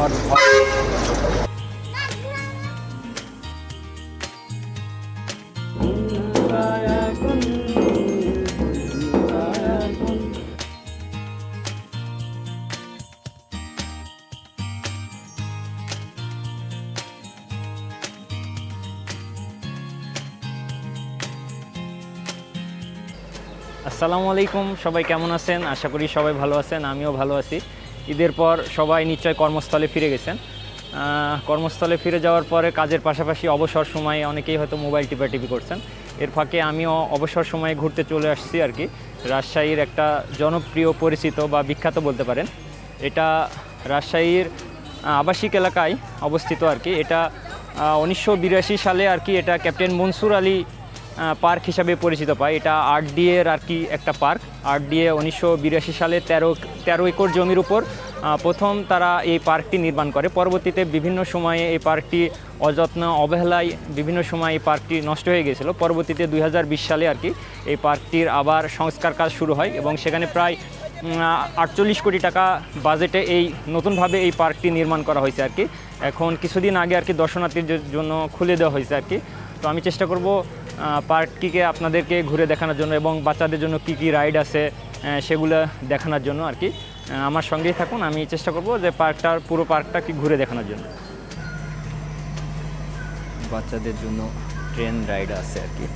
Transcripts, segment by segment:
আসসালামু আলাইকুম সবাই কেমন আছেন? আশা করি সবাই ভালো আছেন আমিও ভালো আছি। ঈদের পর সবাই নিশ্চয় কর্মস্থলে ফিরে গেছেন। কর্মস্থলে ফিরে যাওয়ার পরে কাজের পাশাপাশি অবসর সময়ে অনেকেই হয়তো মোবাইল টিপাটিপি করছেন। এর ফাঁকে আমিও অবসর সময়ে ঘুরতে চলে আসছি আর কি। রাজশাহীর একটা জনপ্রিয় পরিচিত বা বিখ্যাত বলতে পারেন। এটা রাজশাহীর আবাসিক এলাকায় অবস্থিত আর কি। এটা উনিশশো বিরাশি সালে আর কি এটা ক্যাপ্টেন মনসুর আলী পার্ক হিসাবে পরিচিত পায়। এটা আরডিএ এর আর কি একটা পার্ক। আরডিএ উনিশশো বিরাশি সালে তেরো তেরো একর জমির উপর প্রথম তারা এই পার্কটি নির্মাণ করে। পরবর্তীতে বিভিন্ন সময়ে এই পার্কটি অযত্ন, অবহেলায় বিভিন্ন সময় এই পার্কটি নষ্ট হয়ে গিয়েছিল পরবর্তীতে দুই হাজার বিশ সালে আর কি এই পার্কটির আবার সংস্কার কাজ শুরু হয় এবং সেখানে প্রায় আটচল্লিশ কোটি টাকা বাজেটে এই নতুনভাবে এই পার্কটি নির্মাণ করা হয়েছে আর কি। এখন কিছুদিন আগে আর কি দর্শনার্থীদের জন্য খুলে দেওয়া হয়েছে আর কি। তো আমি চেষ্টা করব পার্কটিকে আপনাদেরকে ঘুরে দেখানোর জন্য এবং বাচ্চাদের জন্য কি কি রাইড আছে সেগুলো দেখানোর জন্য আর কি। আমার সঙ্গেই থাকুন, আমি চেষ্টা করব যে পার্কটার, পুরো পার্কটা কি ঘুরে দেখানোর জন্য। বাচ্চাদের জন্য ট্রেন রাইড আছে আর কি।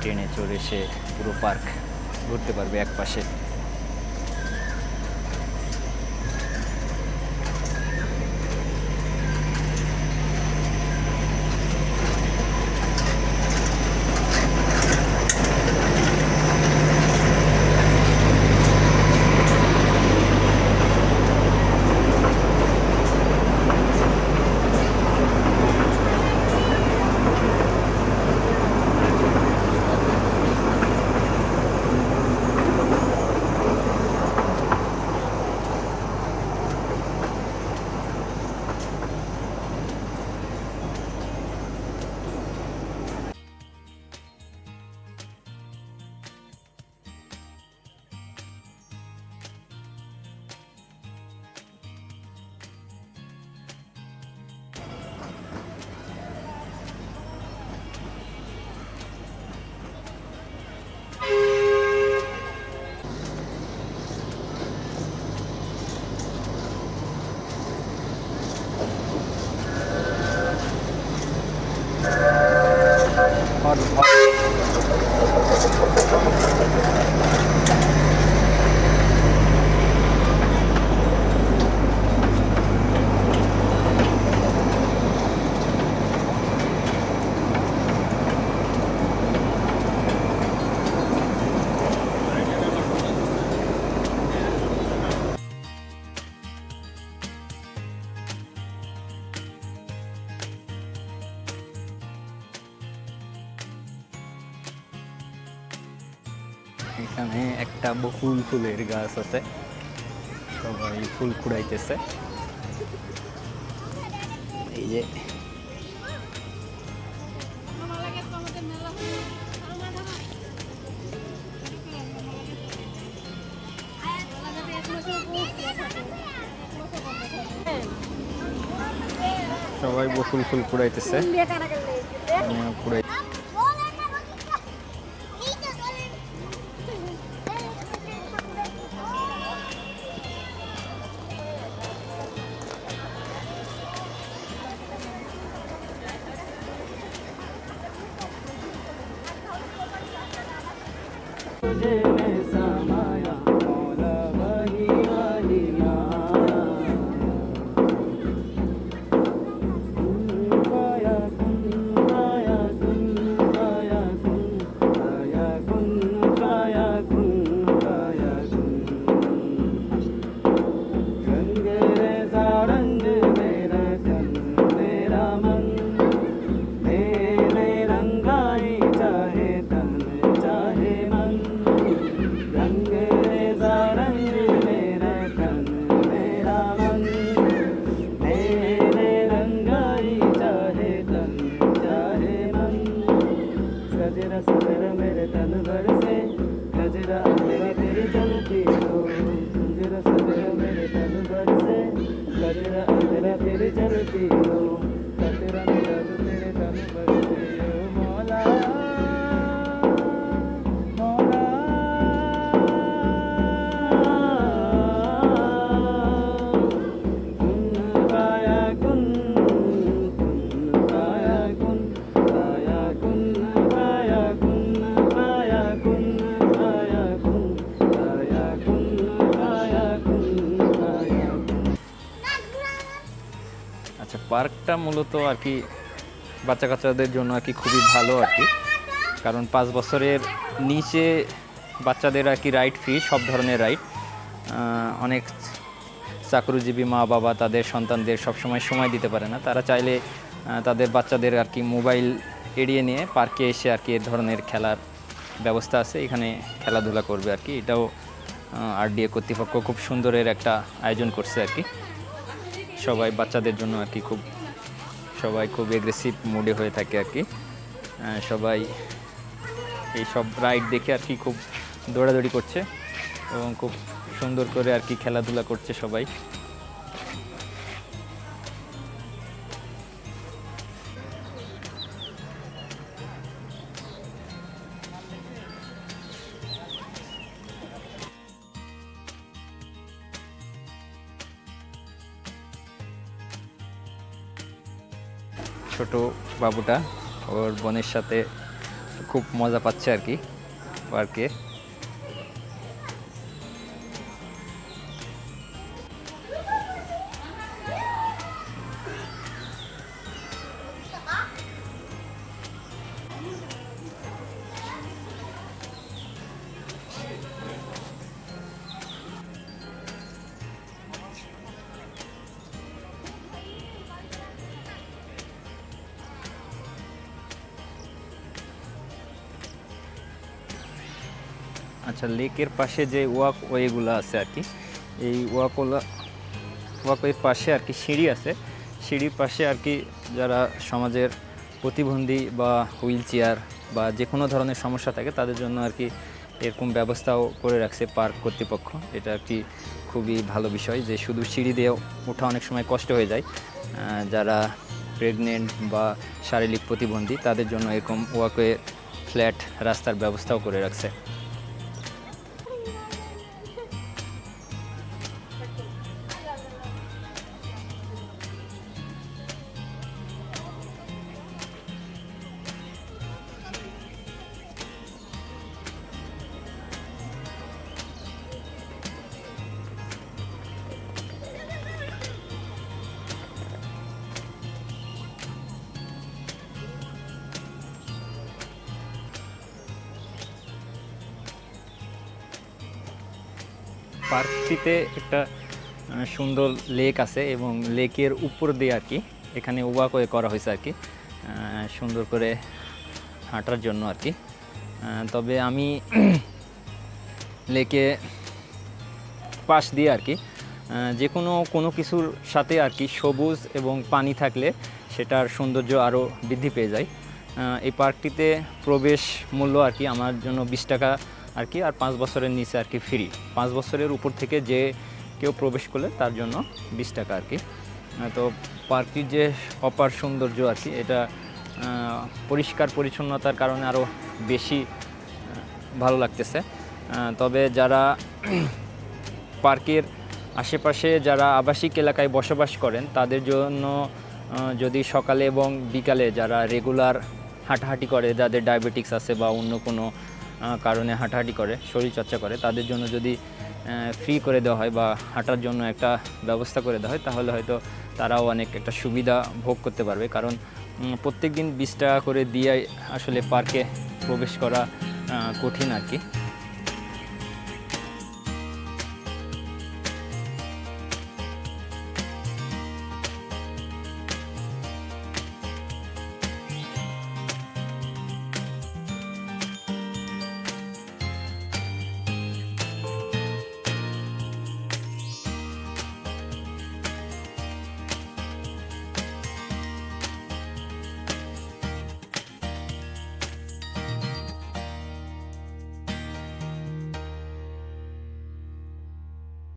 ট্রেনে চড়ে সে পুরো পার্ক ঘুরতে পারবে এক পাশে এখানে একটা বহুল ফুলের গাছ আছে। সবাই ফুল কুড়াইতেছে এই যে। সবাই বকুল ফুল কুড়াইতেছে কুড়াই तुझे बन बन से लग रहा तेरे चलती हो পার্কটা মূলত আর কি বাচ্চা কাচ্চাদের জন্য আর কি খুবই ভালো আর কি। কারণ পাঁচ বছরের নিচে বাচ্চাদের আর কি রাইড ফ্রি সব ধরনের রাইড অনেক চাকরিজীবী মা বাবা তাদের সন্তানদের সবসময় সময় দিতে পারে না। তারা চাইলে তাদের বাচ্চাদের আর কি মোবাইল এড়িয়ে নিয়ে পার্কে এসে আর কি এ ধরনের খেলার ব্যবস্থা আছে। এখানে খেলাধুলা করবে আর কি। এটাও আরডিএ কর্তৃপক্ষ খুব সুন্দরের একটা আয়োজন করছে আর কি। সবাই বাচ্চাদের জন্য আর কি খুব, সবাই খুব এগ্রেসিভ মুডে হয়ে থাকে আর কি। সবাই এই সব রাইড দেখে আর কি খুব দৌড়াদৌড়ি করছে এবং খুব সুন্দর করে আর কি খেলাধুলা করছে সবাই। ছোট বাবুটা ওর বোনের সাথে খুব মজা পাচ্ছে আর কি পার্কে। আচ্ছা লেকের পাশে যে ওয়াক ওয়েগুলো আছে আর কি, এই ওয়াকওলা ওয়াকওয়ের পাশে আর কি সিঁড়ি আছে। সিঁড়ির পাশে আর কি যারা সমাজের প্রতিবন্ধী বা হুইল চেয়ার বা যে কোনো ধরনের সমস্যা থাকে, তাদের জন্য আর কি এরকম ব্যবস্থাও করে রাখছে পার্ক কর্তৃপক্ষ। এটা একটি খুবই ভালো বিষয় যে শুধু সিঁড়ি দিয়ে ওঠা অনেক সময় কষ্ট হয়ে যায়। যারা প্রেগনেন্ট বা শারীরিক প্রতিবন্ধী, তাদের জন্য এরকম ওয়াকওয়ে ফ্ল্যাট রাস্তার ব্যবস্থাও করে রাখছে। পার্কটিতে একটা সুন্দর লেক আছে এবং লেকের উপর দিয়ে আর কি এখানে ওয়াকওয়ে করা হয়েছে আর কি সুন্দর করে হাঁটার জন্য আর কি। তবে আমি লেকে পাশ দিয়ে আর কি যে কোনো কোনো কিছুর সাথে আর কি সবুজ এবং পানি থাকলে সেটার সৌন্দর্য আরও বৃদ্ধি পেয়ে যায়। এই পার্কটিতে প্রবেশ মূল্য আর কি আমার জন্য বিশ টাকা আর কি, আর পাঁচ বছরের নিচে আর কি ফ্রি পাঁচ বছরের উপর থেকে যে কেউ প্রবেশ করলে তার জন্য বিশ টাকা আর কি। তো পার্কটির যে অপার সৌন্দর্য আর কি, এটা পরিষ্কার পরিচ্ছন্নতার কারণে আরও বেশি ভালো লাগতেছে। তবে যারা পার্কের আশেপাশে যারা আবাসিক এলাকায় বসবাস করেন, তাদের জন্য যদি সকালে এবং বিকালে যারা রেগুলার হাঁটাহাঁটি করে, যাদের ডায়াবেটিক্স আছে বা অন্য কোনো কারণে হাঁটাহাঁটি করে শরীরচর্চা করে। তাদের জন্য যদি ফ্রি করে দেওয়া হয় বা হাঁটার জন্য একটা ব্যবস্থা করে দেওয়া হয়, তাহলে হয়তো তারাও অনেক একটা সুবিধা ভোগ করতে পারবে। কারণ প্রত্যেক দিন বিশ টাকা করে দিয়ে আসলে পার্কে প্রবেশ করা কঠিন আর কি।